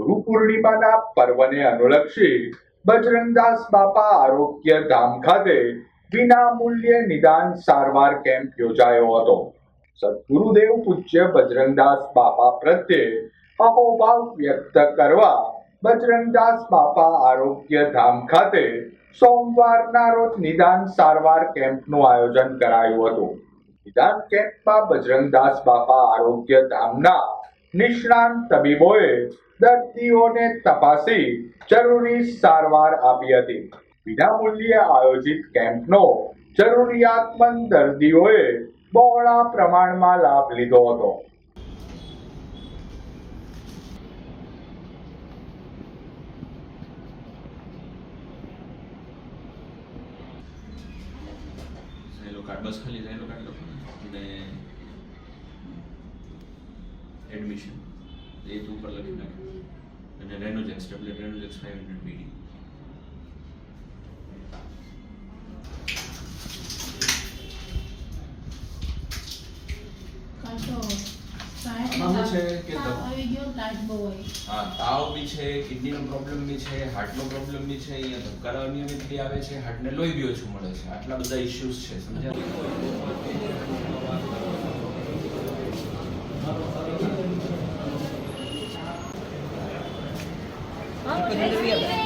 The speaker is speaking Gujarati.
ગુરુ પૂર્ણિમાના પર્વને અનુલક્ષી બજરંગદાસ બાપા આરોગ્ય ધામ ખાતે વિના મૂલ્યે નિદાન સારવાર કેમ્પ યોજાયો હતો. સદગુરુદેવ પૂજ્ય બજરંગદાસ બાપા પ્રત્યે અહોભાવ વ્યક્ત કરવા બજરંગદાસ બાપા આરોગ્ય ધામ ખાતે સોમવારના રોજ નિદાન સારવાર કેમ્પનું આયોજન કરાયું હતું. નિદાન કેમ્પમાં બજરંગદાસ બાપા આરોગ્ય ધામના નિષ્ણાંત તબીબોએ દર્દીઓને તપાસી જરૂરી સારવાર આપી હતી. વિનામૂલ્યે આયોજિત કેમ્પનો જરૂરિયાતમંદ દર્દીઓએ બહોળા પ્રમાણમાં લાભ લીધો હતો. કાર્ડ, બસ ખાલી સહેલો કાર્ડ લખો અને એડમિશન તો ઉપર લખી નાખ્યું. અને રેનોજેક્સ ટેબ્લેટ રેનોજેક્સ ફાઈવ હંડ્રેડ પીડી તાવ બી છે કિડનીનો પ્રોબ્લેમ બી છે હાર્ટનો પ્રોબ્લેમ બી છે અહીંયા ધબકારા અનિયમિત બી આવે છે હાર્ટને લોહી બી ઓછું મળે છે. આટલા બધા ઇશ્યુઝ છે સમજ્યા? Oh, okay.